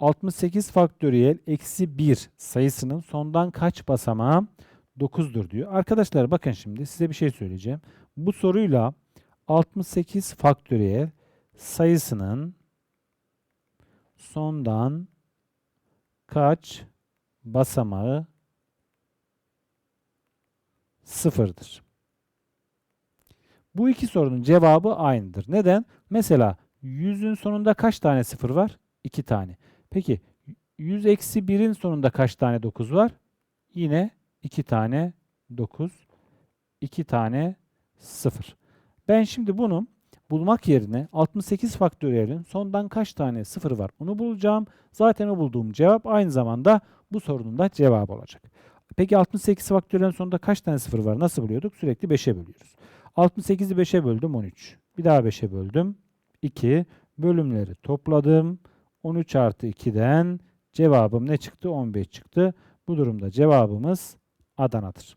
68 faktöriyel eksi 1 sayısının sondan kaç basamağı 9'dur diyor. Arkadaşlar bakın şimdi size bir şey söyleyeceğim. Bu soruyla 68 faktöriyel sayısının sondan kaç basamağı sıfırdır. Bu iki sorunun cevabı aynıdır. Neden? Mesela 100'ün sonunda kaç tane sıfır var? 2 tane. Peki 100 eksi 1'in sonunda kaç tane 9 var? Yine 2 tane 9, 2 tane 0. Ben şimdi bunu bulmak yerine 68 faktöriyelin sondan kaç tane 0 var onu bulacağım. Zaten o bulduğum cevap aynı zamanda bu sorunun da cevabı olacak. Peki 68 faktöriyelin sonunda kaç tane 0 var? Nasıl buluyorduk? Sürekli 5'e bölüyoruz. 68'i 5'e böldüm 13. Bir daha 5'e böldüm 2. Bölümleri topladım. 13 artı 2'den cevabım ne çıktı? 15 çıktı. Bu durumda cevabımız Adana'dır.